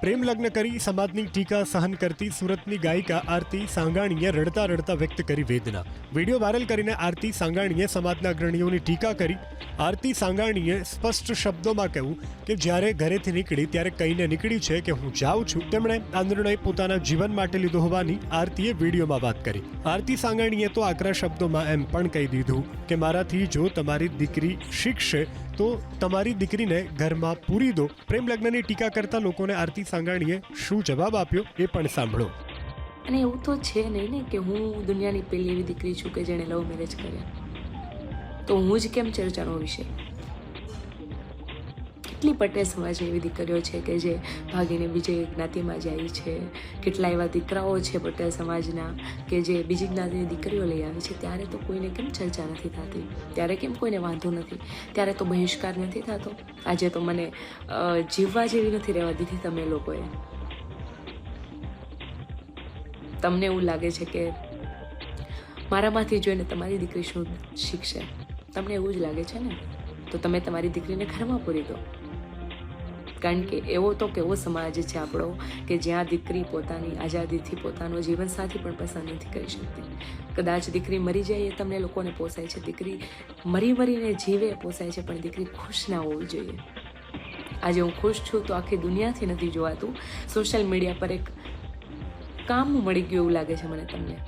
પ્રેમ લગ્ન કરી સમાજની ટીકા સહન કરતી સુરતની ગાયિકા આરતી સાંગાણીએ રડતા રડતા વ્યક્ત કરી વેદના. વીડિયો વાયરલ કરીને આરતી સાંગાણીએ સમાજના અગ્રણીઓની ટીકા કરી. આરતી સાંગાણીએ સ્પષ્ટ શબ્દોમાં કહ્યું કે જ્યારે ઘરેથી નીકળી ત્યારે કહીને નીકળી છે કે હું જાઉં છું. તેમણે આ નિર્ણય પોતાના જીવન માટે લીધો હોવાની આરતીએ વિડીયોમાં વાત કરી. આરતી સાંગાણીએ તો આકરા શબ્દોમાં એમ પણ કહી દીધું કે મારાથી જો તમારી દીકરી શીખશે તો તમારી દીકરીને ઘરમાં પૂરી દો. પ્રેમ લગ્નની ટીકા કરતા લોકોને આરતી સાંગાણીએ શું જવાબ આપ્યો એ પણ સાંભળો. અને એવું તો છે નહીં ને કે હું દુનિયાની પહેલી એવી દીકરી છું કે જેણે લવ મેરેજ કર્યા. તો હું જ કેમ ચર્ચાનો વિષય? કેટલી પટેલ સમાજની એવી દીકરીઓ છે કે જે ભાગીને બીજી જ્ઞાતિમાં જાય છે? કેટલા એવા દીકરાઓ છે પટેલ સમાજના કે જે બીજી જ્ઞાતિની દીકરીઓ લઈ આવે છે? ત્યારે તો કોઈને કેમ ચર્ચા નથી થતી? ત્યારે કેમ કોઈને વાંધો નથી? ત્યારે તો બહિષ્કાર નથી થતો? આજે તો મને જીવવા જેવી નથી રહેવા દીધી તમે લોકોએ. તમને એવું લાગે છે કે મારામાંથી જોઈને તમારી દીકરી શું શીખશે? તમને એવું જ લાગે છે ને? તો તમે તમારી દીકરીને ઘરમાં પૂરી દો. કારણ કે એવો તો કેવો સમાજ છે આપણો કે જ્યાં દીકરી પોતાની, આઝાદીથી પોતાનો જીવનસાથી પણ પસંદ નથી કરી શકતી. કદાચ દીકરી મરી જાય એ તમને લોકોને પોસાય છે. દીકરી મરી મરીને જીવે પોસાય છે, પણ દીકરી ખુશ ના હોવી જોઈએ. આજે હું ખુશ છું તો આખી દુનિયાથી નથી જોવાતું. સોશિયલ મીડિયા પર એક કામ મળી ગયું એવું લાગે છે મને તમને.